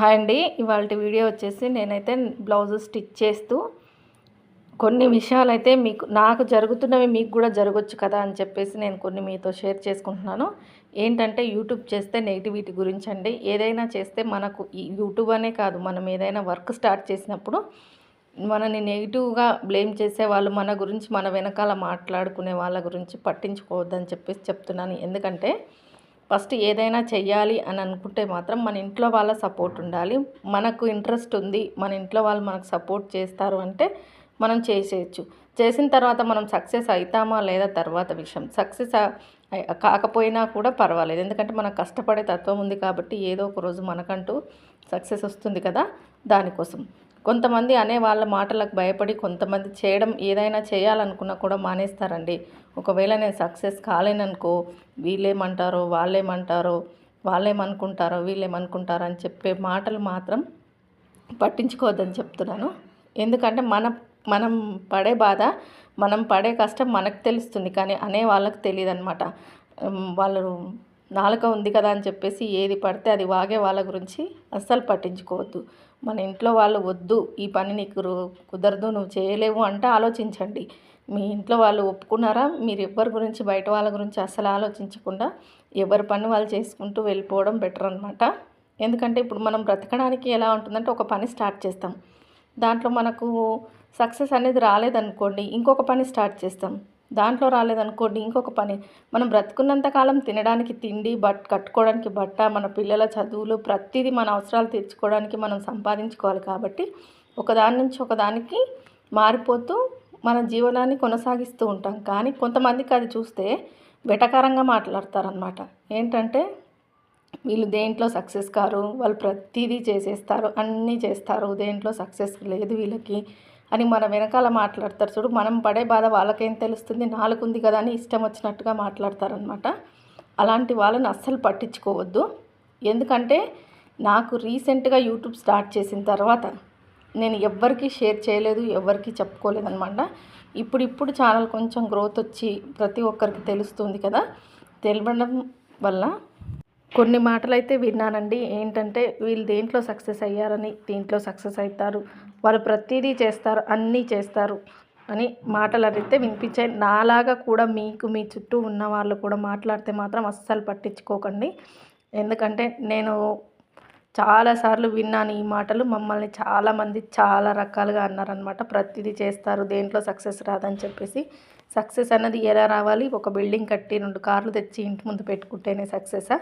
Hi అండి. ఇవాళ video వచ్చేసి నేనైతే బ్లౌజ్ స్టిచ్ చేస్తూ కొన్ని విషయాలు అయితే మీకు నాకు జరుగుతున్నవి మీకు కూడా జరగచ్చు కదా అని చెప్పేసి నేను కొన్ని మీతో షేర్ చేసుకుంటున్నాను. ఏంటంటే యూట్యూబ్ చేస్తే నెగిటివిటీ గురించి అండి ఏదైనా చేస్తే మనకు యూట్యూబ్ అనే కాదు మనం ఏదైనా వర్క్ స్టార్ట్ చేసినప్పుడు మనని నెగిటివ్గా బ్లేమ్ చేసే వాళ్ళు మన గురించి మన వెనకాల మాట్లాడుకునే వాళ్ళ గురించి పట్టించుకోవద్దని చెప్పేసి చెప్తున్నాను. ఎందుకంటే ఫస్ట్ ఏదైనా చెయ్యాలి అని అనుకుంటే మాత్రం మన ఇంట్లో వాళ్ళ సపోర్ట్ ఉండాలి. మనకు ఇంట్రెస్ట్ ఉంది మన ఇంట్లో వాళ్ళు మనకు సపోర్ట్ చేస్తారు అంటే మనం చేసేయచ్చు. చేసిన తర్వాత మనం సక్సెస్ అవుతామా లేదా తర్వాత విషయం. సక్సెస్ కాకపోయినా కూడా పర్వాలేదు. ఎందుకంటే మనకు కష్టపడే తత్వం ఉంది కాబట్టి ఏదో ఒక రోజు మనకంటూ సక్సెస్ వస్తుంది కదా దానికోసం. కొంతమంది అనే వాళ్ళ మాటలకు భయపడి కొంతమంది చేయడం ఏదైనా చేయాలనుకున్నా కూడా మానేస్తారండి. ఒకవేళ నేను సక్సెస్ కాలేననుకో వీళ్ళేమంటారో వాళ్ళేమంటారో వాళ్ళేమనుకుంటారో వీళ్ళేమనుకుంటారో అని చెప్పే మాటలు మాత్రం పట్టించుకోవద్దని చెప్తున్నాను. ఎందుకంటే మన మనం పడే బాధ మనం పడే కష్టం మనకు తెలుస్తుంది కానీ అనే వాళ్ళకి తెలియదు అనమాట వాళ్ళు నాలుక ఉంది కదా అని చెప్పేసి ఏది పడితే అది వాగే వాళ్ళ గురించి అస్సలు పట్టించుకోవద్దు. మన ఇంట్లో వాళ్ళు వద్దు ఈ పని నీకు కుదరదు నువ్వు చేయలేవు అంటే ఆలోచించండి. మీ ఇంట్లో వాళ్ళు ఒప్పుకున్నారా? మీరు ఎవరి గురించి బయట వాళ్ళ గురించి అస్సలు ఆలోచించకుండా ఎవరి పని వాళ్ళు చేసుకుంటూ వెళ్ళిపోవడం బెటర్ అనమాట ఎందుకంటే ఇప్పుడు మనం బ్రతకడానికి ఎలా ఉంటుందంటే ఒక పని స్టార్ట్ చేస్తాం. దాంట్లో మనకు సక్సెస్ అనేది రాలేదనుకోండి ఇంకొక పని స్టార్ట్ చేస్తాం. దాంట్లో రాలేదనుకోండి ఇంకొక పని. మనం బ్రతుకున్నంత కాలం తినడానికి తిండి బట్ కట్టుకోవడానికి బట్ట మన పిల్లల చదువులు ప్రతిదీ మన అవసరాలు తీర్చుకోవడానికి మనం సంపాదించుకోవాలి కాబట్టి ఒకదాని నుంచి ఒకదానికి మారిపోతూ మన జీవనాన్ని కొనసాగిస్తూ ఉంటాం. కానీ కొంతమందికి అది చూస్తే వెటకారంగా మాట్లాడతారనమాట ఏంటంటే వీళ్ళు దేంట్లో సక్సెస్ కారు వాళ్ళు ప్రతిదీ చేసేస్తారు అన్నీ చేస్తారు. దేంట్లో సక్సెస్ లేదు వీళ్ళకి. అని మన వెనకాల మాట్లాడతారు చూడు. మనం పడే బాధ వాళ్ళకేం తెలుస్తుంది? నాలుగుంది కదా అని ఇష్టం వచ్చినట్టుగా మాట్లాడతారనమాట అలాంటి వాళ్ళని అస్సలు పట్టించుకోవద్దు. ఎందుకంటే నాకు రీసెంట్గా యూట్యూబ్ స్టార్ట్ చేసిన తర్వాత నేను ఎవ్వరికీ షేర్ చేయలేదు ఎవరికి చెప్పుకోలేదనమాట ఇప్పుడు ఇప్పుడు ఛానల్ కొంచెం గ్రోత్ వచ్చి ప్రతి ఒక్కరికి తెలుస్తుంది కదా. తెలియడం వల్ల కొన్ని మాటలు అయితే విన్నానండి. ఏంటంటే వీళ్ళు దేంట్లో సక్సెస్ అయ్యారని దీంట్లో సక్సెస్ అవుతారు. వాళ్ళు ప్రతిదీ చేస్తారు అన్నీ చేస్తారు అని మాటలు అయితే వినిపించాయి. నాలాగా కూడా మీకు మీ చుట్టూ ఉన్న వాళ్ళు కూడా మాట్లాడితే మాత్రం అస్సలు పట్టించుకోకండి. ఎందుకంటే నేను చాలాసార్లు విన్నాను ఈ మాటలు. మమ్మల్ని చాలామంది చాలా రకాలుగా అన్నారనమాట ప్రతిదీ చేస్తారు దేంట్లో సక్సెస్ రాదని చెప్పేసి. సక్సెస్ అన్నది ఎలా రావాలి? ఒక బిల్డింగ్ కట్టి రెండు కార్లు తెచ్చి ఇంటి ముందు పెట్టుకుంటేనే సక్సెసా?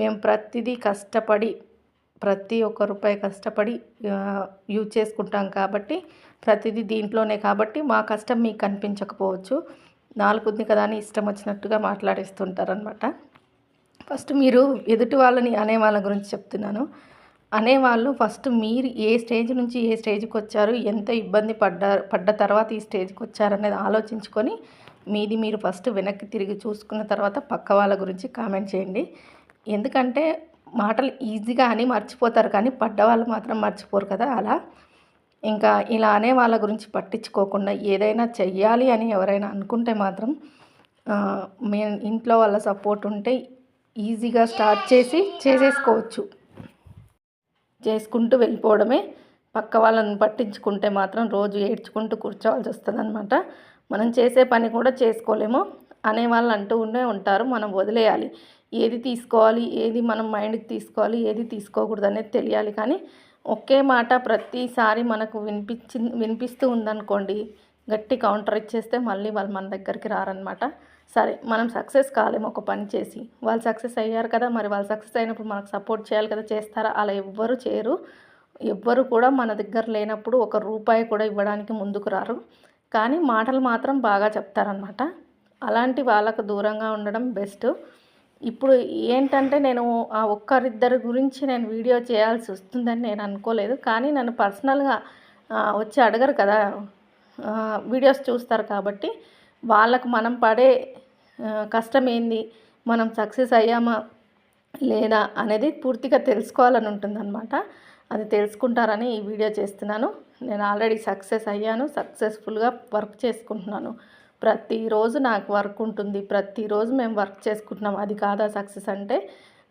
మేము ప్రతిదీ కష్టపడి ప్రతి ఒక్క రూపాయి కష్టపడి యూజ్ చేసుకుంటాం కాబట్టి ప్రతిదీ దీంట్లోనే కాబట్టి మా కష్టం మీకు కనిపించకపోవచ్చు. నాలుగుంది కదా అని ఇష్టం వచ్చినట్టుగా మాట్లాడేస్తుంటారనమాట ఫస్ట్ మీరు ఎదుటి వాళ్ళని అనే వాళ్ళ గురించి చెప్తున్నాను. అనేవాళ్ళు ఫస్ట్ మీరు ఏ స్టేజ్ నుంచి ఏ స్టేజ్కి వచ్చారు ఎంత ఇబ్బంది పడ్డా పడ్డ తర్వాత ఈ స్టేజ్కి వచ్చారనేది ఆలోచించుకొని మీది మీరు ఫస్ట్ వెనక్కి తిరిగి చూసుకున్న తర్వాత పక్క వాళ్ళ గురించి కామెంట్ చేయండి. ఎందుకంటే మాటలు ఈజీగా అని మర్చిపోతారు కానీ పడ్డవాళ్ళు మాత్రం మర్చిపోరు కదా అలా. ఇంకా ఇలా అనే వాళ్ళ గురించి పట్టించుకోకుండా ఏదైనా చెయ్యాలి అని ఎవరైనా అనుకుంటే మాత్రం మీ ఇంట్లో వాళ్ళ సపోర్ట్ ఉంటే ఈజీగా స్టార్ట్ చేసి చేసేసుకోవచ్చు. చేసుకుంటూ వెళ్ళిపోవడమే. పక్క వాళ్ళని పట్టించుకుంటే మాత్రం రోజు ఏడ్చుకుంటూ కూర్చోవాల్సి వస్తుంది అనమాట మనం చేసే పని కూడా చేసుకోలేము. అనేవాళ్ళు అంటూ ఉండే ఉంటారు. మనం వదిలేయాలి. ఏది తీసుకోవాలి? ఏది మనం మైండ్కి తీసుకోవాలి? ఏది తీసుకోకూడదు అనేది తెలియాలి. కానీ ఒకే మాట ప్రతిసారి మనకు వినిపించి వినిపిస్తూ ఉందనుకోండి గట్టి కౌంటర్ ఇచ్చేస్తే మళ్ళీ వాళ్ళు మన దగ్గరికి రారనమాట సరే మనం సక్సెస్ కాలేము ఒక పని చేసి. వాళ్ళు సక్సెస్ అయ్యారు కదా మరి వాళ్ళు సక్సెస్ అయినప్పుడు మనకు సపోర్ట్ చేయాలి కదా చేస్తారా? అలా ఎవ్వరు చేయరు. ఎవ్వరు కూడా మన దగ్గర లేనప్పుడు ఒక రూపాయి కూడా ఇవ్వడానికి ముందుకు రారు. కానీ మాటలు మాత్రం బాగా చెప్తారనమాట అలాంటి వాళ్ళకు దూరంగా ఉండడం బెస్ట్. ఇప్పుడు ఏంటంటే నేను ఆ ఒక్కరిద్దరి గురించి నేను వీడియో చేయాల్సి వస్తుందని నేను అనుకోలేదు. కానీ నన్ను పర్సనల్గా వచ్చి అడగరు కదా. వీడియోస్ చూస్తారు కాబట్టి వాళ్ళకు మనం పడే కష్టం ఏంది మనం సక్సెస్ అయ్యామా? లేదా? అనేది పూర్తిగా తెలుసుకోవాలని ఉంటుందన్నమాట. అది తెలుసుకుంటారని ఈ వీడియో చేస్తున్నాను. నేను ఆల్రెడీ సక్సెస్ అయ్యాను సక్సెస్ఫుల్గా వర్క్ చేసుకుంటున్నాను. ప్రతిరోజు నాకు వర్క్ ఉంటుంది. ప్రతిరోజు మేము వర్క్ చేసుకుంటున్నాం. అది కాదా సక్సెస్ అంటే?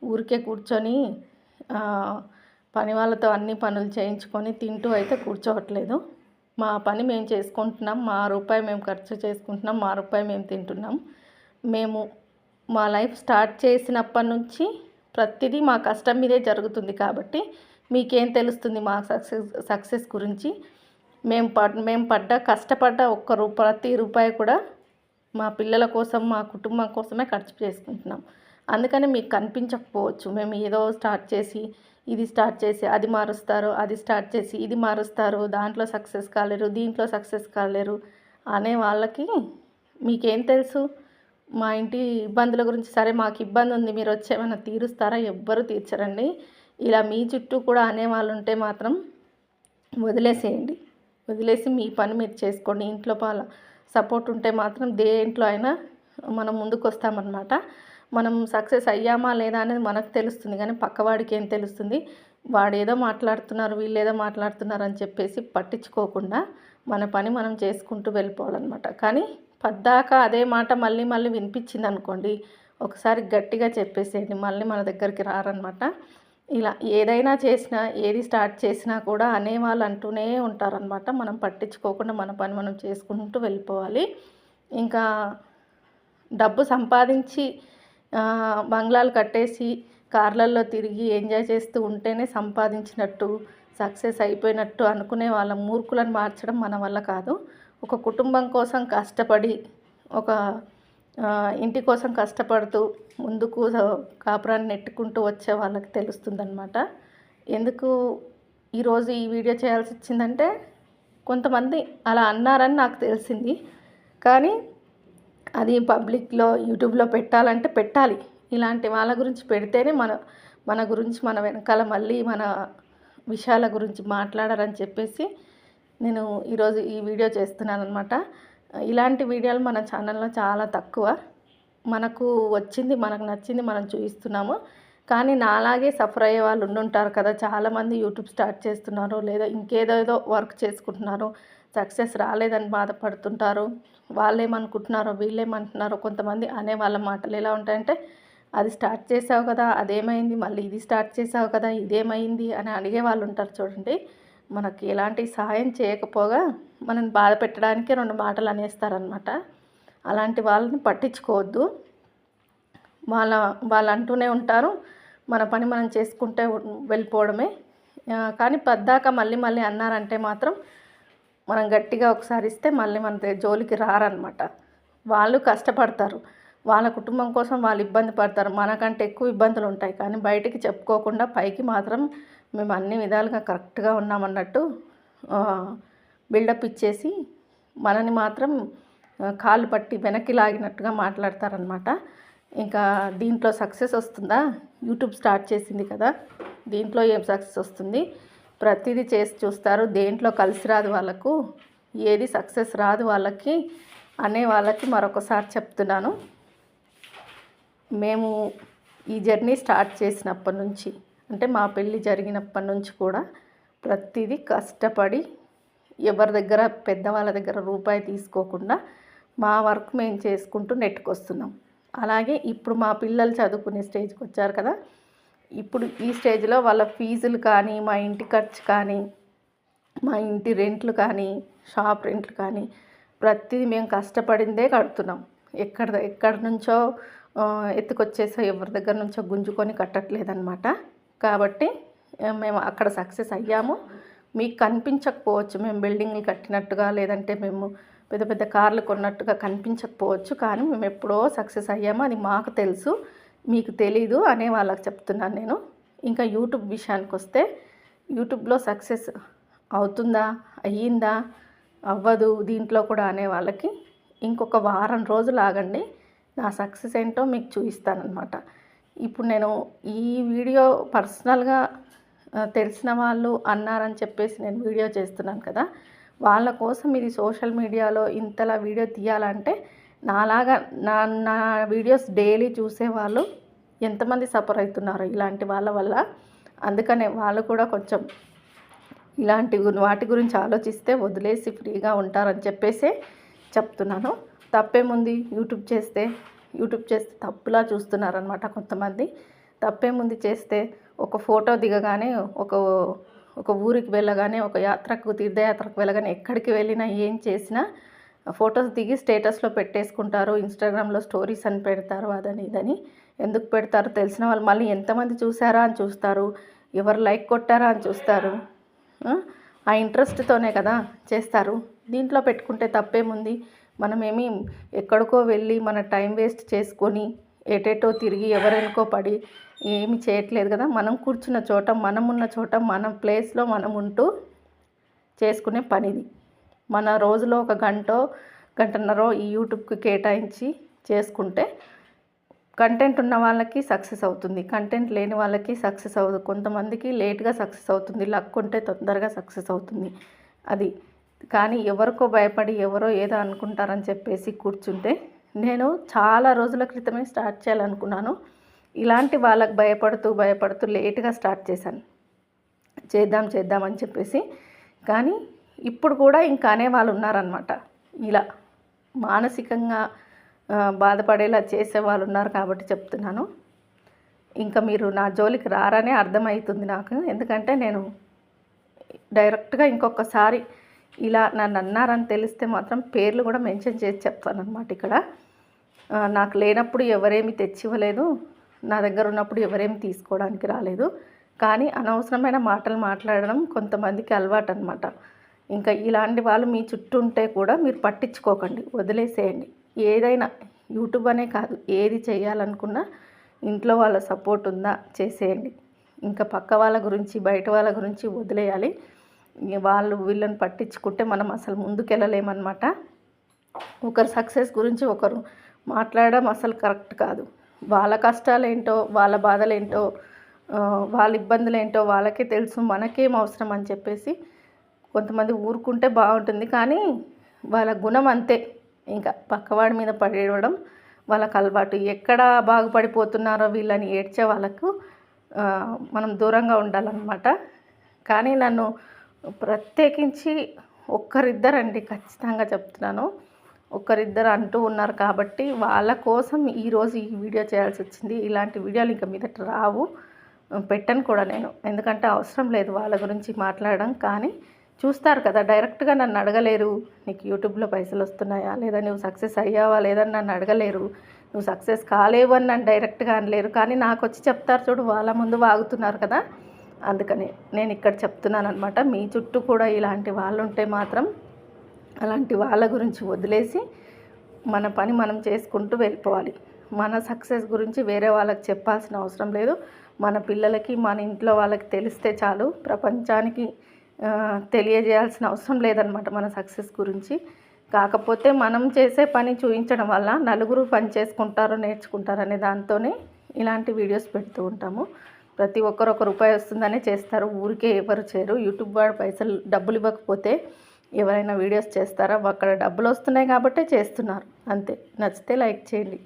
ఊరికే కూర్చొని పని వాళ్ళతో అన్ని పనులు చేయించుకొని తింటూ అయితే కూర్చోవట్లేదు. మా పని మేము చేసుకుంటున్నాం మా రూపాయి మేము ఖర్చు చేసుకుంటున్నాం మా రూపాయి మేము తింటున్నాం. మేము మా లైఫ్ స్టార్ట్ చేసినప్పటి నుంచి ప్రతిదీ మా కష్టం మీదే జరుగుతుంది కాబట్టి మీకేం తెలుస్తుంది మా సక్సెస్ సక్సెస్ గురించి? మేము పడ్ మేము పడ్డ కష్టపడ్డ ఒక్క రూ ప్రతి రూపాయి కూడా మా పిల్లల కోసం మా కుటుంబం కోసమే ఖర్చు చేసుకుంటున్నాం. అందుకని మీకు కనిపించకపోవచ్చు. మేము ఏదో స్టార్ట్ చేసి ఇది స్టార్ట్ చేసి అది మారుస్తారు అది స్టార్ట్ చేసి ఇది మారుస్తారు దాంట్లో సక్సెస్ కాలేరు దీంట్లో సక్సెస్ కాలేరు అనే వాళ్ళకి మీకేం తెలుసు? మా ఇంటి ఇబ్బందుల గురించి సరే మాకు ఇబ్బంది ఉంది మీరు వచ్చేమైనా తీరుస్తారా? ఎవ్వరు తీర్చరండి. ఇలా మీ చుట్టూ కూడా అనేవాళ్ళు ఉంటే మాత్రం వదిలేసేయండి. వదిలేసి మీ పని మీరు చేసుకోండి. ఇంట్లో పాల సపోర్ట్ ఉంటే మాత్రం దేంట్లో అయినా మనం ముందుకు వస్తామన్నమాట మనం సక్సెస్ అయ్యామా లేదా అనేది మనకు తెలుస్తుంది కానీ పక్కవాడికి ఏం తెలుస్తుంది? వాడు ఏదో మాట్లాడుతున్నారు వీళ్ళు ఏదో మాట్లాడుతున్నారు అని చెప్పేసి పట్టించుకోకుండా మన పని మనం చేసుకుంటూ వెళ్ళిపోవాలన్నమాట. కానీ పద్దాక అదే మాట మళ్ళీ మళ్ళీ వినిపించింది అనుకోండి ఒకసారి గట్టిగా చెప్పేసేయండి మళ్ళీ మన దగ్గరికి రారనమాట ఇలా ఏదైనా చేసినా ఏది స్టార్ట్ చేసినా కూడా అనేవాళ్ళు అంటూనే ఉంటారనమాట మనం పట్టించుకోకుండా మన పని మనం చేసుకుంటూ వెళ్ళిపోవాలి. ఇంకా డబ్బు సంపాదించి బంగ్లాలు కట్టేసి కార్లల్లో తిరిగి ఎంజాయ్ చేస్తూ ఉంటేనే సంపాదించినట్టు సక్సెస్ అయిపోయినట్టు అనుకునే వాళ్ళ మూర్ఖులను మార్చడం మన వల్ల కాదు. ఒక కుటుంబం కోసం కష్టపడి ఒక ఇంటి కోసం కష్టపడుతూ ముందుకు కాపురాన్ని నెట్టుకుంటూ వచ్చే వాళ్ళకి తెలుస్తుందన్నమాట. ఎందుకు ఈరోజు ఈ వీడియో చేయాల్సి వచ్చిందంటే కొంతమంది అలా అన్నారని నాకు తెలిసింది. కానీ అది పబ్లిక్లో యూట్యూబ్లో పెట్టాలంటే పెట్టాలి. ఇలాంటి వాళ్ళ గురించి పెడితేనే మన మన గురించి మన వెనకాల మళ్ళీ మన విషయాల గురించి మాట్లాడరని చెప్పేసి నేను ఈరోజు ఈ వీడియో చేస్తున్నాను అనమాట ఇలాంటి వీడియోలు మన ఛానల్లో చాలా తక్కువ. మనకు వచ్చింది మనకు నచ్చింది మనం చూపిస్తున్నాము కానీ నాలాగే సఫర్ అయ్యే వాళ్ళు ఉండుంటారు కదా. చాలామంది యూట్యూబ్ స్టార్ట్ చేస్తున్నారు లేదా ఇంకేదేదో వర్క్ చేసుకుంటున్నారు. సక్సెస్ రాలేదని బాధపడుతుంటారు. వాళ్ళేమనుకుంటున్నారో వీళ్ళేమంటున్నారో కొంతమంది అనే వాళ్ళ మాటలు ఎలా ఉంటాయంటే అది స్టార్ట్ చేసావు కదా అదేమైంది మళ్ళీ ఇది స్టార్ట్ చేసావు కదా ఇదేమైంది అని అడిగే వాళ్ళు ఉంటారు చూడండి. మనకి ఎలాంటి సహాయం చేయకపోగా మనని బాధ పెట్టడానికి రెండు మాటలు అనేస్తారనమాట అలాంటి వాళ్ళని పట్టించుకోవద్దు. వాళ్ళ వాళ్ళు అంటూనే ఉంటారు. మన పని మనం చేసుకుంటే వెళ్ళిపోవడమే. కానీ పద్దాక మళ్ళీ మళ్ళీ అన్నారంటే మాత్రం మనం గట్టిగా ఒకసారి ఇస్తే మళ్ళీ మన జోలికి రారనమాట. వాళ్ళు కష్టపడతారు. వాళ్ళ కుటుంబం కోసం వాళ్ళు ఇబ్బంది పడతారు. మనకంటే ఎక్కువ ఇబ్బందులు ఉంటాయి. కానీ బయటికి చెప్పుకోకుండా పైకి మాత్రం మేము అన్ని విధాలుగా కరెక్ట్గా ఉన్నామన్నట్టు బిల్డప్ ఇచ్చేసి మనని మాత్రం కాలు పట్టి వెనక్కి లాగినట్టుగా మాట్లాడతారనమాట. ఇంకా దీంట్లో సక్సెస్ వస్తుందా? యూట్యూబ్ స్టార్ట్ చేసింది కదా? దీంట్లో ఏం సక్సెస్ వస్తుంది? ప్రతిదీ చేసి చూస్తారు. దేంట్లో కలిసి రాదు వాళ్ళకు ఏది సక్సెస్ రాదు వాళ్ళకి అనే వాళ్ళకి మరొకసారి చెప్తున్నాను. మేము ఈ జర్నీ స్టార్ట్ చేసినప్పటి నుంచి అంటే మా పెళ్ళి జరిగినప్పటి నుంచి కూడా ప్రతిదీ కష్టపడి ఎవరి దగ్గర పెద్దవాళ్ళ దగ్గర రూపాయి తీసుకోకుండా మా వర్క్ మేము చేసుకుంటూ నెట్టుకొస్తున్నాం. అలాగే ఇప్పుడు మా పిల్లలు చదువుకునే స్టేజ్కి వచ్చారు కదా ఇప్పుడు ఈ స్టేజ్లో వాళ్ళ ఫీజులు కానీ మా ఇంటి ఖర్చు కానీ మా ఇంటి రెంట్లు కానీ షాప్ రెంట్లు కానీ ప్రతిదీ మేము కష్టపడిందే కడుతున్నాం. ఎక్కడ ఎక్కడి నుంచో ఎత్తుకొచ్చేసో ఎవరి దగ్గర నుంచో గుంజుకొని కట్టట్లేదన్నమాట. కాబట్టి మేము అక్కడ సక్సెస్ అయ్యాము. మీకు కనిపించకపోవచ్చు మేము బిల్డింగ్లు కట్టినట్టుగా లేదంటే మేము పెద్ద పెద్ద కార్లు కొన్నట్టుగా కనిపించకపోవచ్చు కానీ మేము ఎప్పుడో సక్సెస్ అయ్యాము. అది మాకు తెలుసు. మీకు తెలీదు అనే వాళ్ళకి చెప్తున్నాను నేను. ఇంకా యూట్యూబ్ విషయానికి వస్తే యూట్యూబ్లో సక్సెస్ అవుతుందా అయ్యిందా అవ్వదు దీంట్లో కూడా అనే వాళ్ళకి ఇంకొక వారం రోజులు ఆగండి నా సక్సెస్ ఏంటో మీకు చూపిస్తానమాట ఇప్పుడు నేను ఈ వీడియో పర్సనల్గా తెలిసిన వాళ్ళు అన్నారని చెప్పేసి నేను వీడియో చేస్తున్నాను కదా. వాళ్ళ కోసం ఇది సోషల్ మీడియాలో ఇంతలా వీడియో తీయాలంటే నాలాగా నా నా వీడియోస్ డైలీ చూసేవాళ్ళు ఎంతమంది సఫర్ అవుతున్నారు ఇలాంటి వాళ్ళ వల్ల. అందుకనే వాళ్ళు కూడా కొంచెం ఇలాంటి వాటి గురించి ఆలోచిస్తే వదిలేసి ఫ్రీగా ఉంటారని చెప్పేసి చెప్తున్నాను. తప్పేముంది? యూట్యూబ్ చేస్తే యూట్యూబ్ చేస్తే తప్పులా చూస్తున్నారనమాట కొంతమంది. తప్పేముంది చేస్తే ఒక ఫోటో దిగగానే ఒక ఒక ఊరికి వెళ్ళగానే ఒక యాత్రకు తీర్థయాత్రకు వెళ్ళగానే ఎక్కడికి వెళ్ళినా ఏం చేసినా ఫొటోస్ దిగి స్టేటస్లో పెట్టేసుకుంటారు ఇన్స్టాగ్రామ్లో స్టోరీస్ అని పెడతారు అదని ఇదని. ఎందుకు పెడతారు తెలిసిన వాళ్ళు మళ్ళీ ఎంతమంది చూసారా అని చూస్తారు ఎవరు లైక్ కొట్టారా అని చూస్తారు. ఆ? ఇంట్రెస్ట్తోనే కదా చేస్తారు. దీంట్లో పెట్టుకుంటే తప్పేముంది? మనమేమి ఎక్కడికో వెళ్ళి మన టైం వేస్ట్ చేసుకొని ఎటేటో తిరిగి ఎవరెనుకో పడి ఏమి చేయట్లేదు కదా. మనం కూర్చున్న చోట మనం ఉన్న చోట మన ప్లేస్లో మనం ఉంటూ చేసుకునే పనిది. మన రోజులో ఒక గంట గంటన్నర ఈ యూట్యూబ్కి కేటాయించి చేసుకుంటే కంటెంట్ ఉన్న వాళ్ళకి సక్సెస్ అవుతుంది. కంటెంట్ లేని వాళ్ళకి సక్సెస్ అవ్వదు. కొంతమందికి లేట్గా సక్సెస్ అవుతుంది. లక్ ఉంటే తొందరగా సక్సెస్ అవుతుంది. అది. కానీ ఎవరికో భయపడి ఎవరో ఏదో అనుకుంటారని చెప్పేసి కూర్చుంటే నేను చాలా రోజుల క్రితమే స్టార్ట్ చేయాలనుకున్నాను. ఇలాంటి వాళ్ళకి భయపడుతూ భయపడుతూ లేట్గా స్టార్ట్ చేశాను. చేద్దాం చేద్దామని చెప్పేసి. కానీ ఇప్పుడు కూడా ఇంకా అనేవాళ్ళు ఉన్నారనమాట ఇలా మానసికంగా బాధపడేలా చేసే వాళ్ళు ఉన్నారు కాబట్టి చెప్తున్నాను. ఇంకా మీరు నా జోలికి రారనే అర్థమవుతుంది నాకు. ఎందుకంటే నేను డైరెక్ట్గా ఇంకొకసారి ఇలా నన్ను అన్నారని తెలిస్తే మాత్రం పేర్లు కూడా మెన్షన్ చేసి చెప్తాను అనమాట ఇక్కడ నాకు లేనప్పుడు ఎవరేమి తెచ్చివ్వలేదు. నా దగ్గర ఉన్నప్పుడు ఎవరేమి తీసుకోవడానికి రాలేదు. కానీ అనవసరమైన మాటలు మాట్లాడడం కొంతమందికి అలవాటు అనమాట ఇంకా ఇలాంటి వాళ్ళు మీ చుట్టూ ఉంటే కూడా మీరు పట్టించుకోకండి వదిలేసేయండి. ఏదైనా యూట్యూబ్ అనే కాదు ఏది చేయాలనుకున్నా ఇంట్లో వాళ్ళ సపోర్ట్ ఉందా చేసేయండి. ఇంకా పక్క వాళ్ళ గురించి బయట వాళ్ళ గురించి వదిలేయాలి. వాళ్ళు వీళ్ళని పట్టించుకుంటే మనం అసలు ముందుకెళ్ళలేమన్నమాట. ఒకరు సక్సెస్ గురించి ఒకరు మాట్లాడడం అసలు కరెక్ట్ కాదు. వాళ్ళ కష్టాలు ఏంటో వాళ్ళ బాధలు ఏంటో వాళ్ళ ఇబ్బందులు ఏంటో వాళ్ళకే తెలుసు మనకేం అవసరం అని చెప్పేసి కొంతమంది ఊరుకుంటే బాగుంటుంది కానీ వాళ్ళ గుణం అంతే. ఇంకా పక్కవాడి మీద పడేయడం వాళ్ళకు అలవాటు. ఎక్కడ బాగుపడిపోతున్నారో వీళ్ళని ఏడ్చే వాళ్ళకు మనం దూరంగా ఉండాలన్నమాట. కానీ నన్ను ప్రత్యేకించి ఒక్కరిద్దరండి ఖచ్చితంగా చెప్తున్నాను. ఒక్కరిద్దరు అంటూ ఉన్నారు కాబట్టి వాళ్ళ కోసం ఈరోజు ఈ వీడియో చేయాల్సి వచ్చింది. ఇలాంటి వీడియోలు ఇంకా మీదట రావు. పెట్టను కూడా నేను. ఎందుకంటే అవసరం లేదు వాళ్ళ గురించి మాట్లాడడం. కానీ చూస్తారు కదా డైరెక్ట్గా నన్ను అడగలేరు నీకు యూట్యూబ్లో పైసలు వస్తున్నాయా లేదా నువ్వు సక్సెస్ అయ్యావా లేదని నన్ను అడగలేరు నువ్వు సక్సెస్ కాలేవు అని నన్ను డైరెక్ట్గా అనలేరు కానీ నాకు వచ్చి చెప్తారు చూడు వాళ్ళ ముందు వాగుతున్నారు కదా అందుకని నేను ఇక్కడ చెప్తున్నాను అనమాట మీ చుట్టూ కూడా ఇలాంటి వాళ్ళు ఉంటే మాత్రం అలాంటి వాళ్ళ గురించి వదిలేసి మన పని మనం చేసుకుంటూ వెళ్ళిపోవాలి. మన సక్సెస్ గురించి వేరే వాళ్ళకి చెప్పాల్సిన అవసరం లేదు. మన పిల్లలకి మన ఇంట్లో వాళ్ళకి తెలిస్తే చాలు ప్రపంచానికి తెలియజేయాల్సిన అవసరం లేదనమాట మన సక్సెస్ గురించి. కాకపోతే మనం చేసే పని చూపించడం వల్ల నలుగురు పని చేసుకుంటారు నేర్చుకుంటారు అనే దాంతోనే ఇలాంటి వీడియోస్ పెడుతూ ఉంటాము. ప్రతి ఒక్కరు ఒక రూపాయి వస్తుందనే చేస్తారు. ఊరికే ఎవరు చేయరు. యూట్యూబ్ వాడు పైసలు డబ్బులు ఇవ్వకపోతే ఎవరైనా వీడియోస్ చేస్తారా? అక్కడ డబ్బులు వస్తున్నాయి కాబట్టే చేస్తున్నారు. అంతే. నచ్చితే లైక్ చేయండి.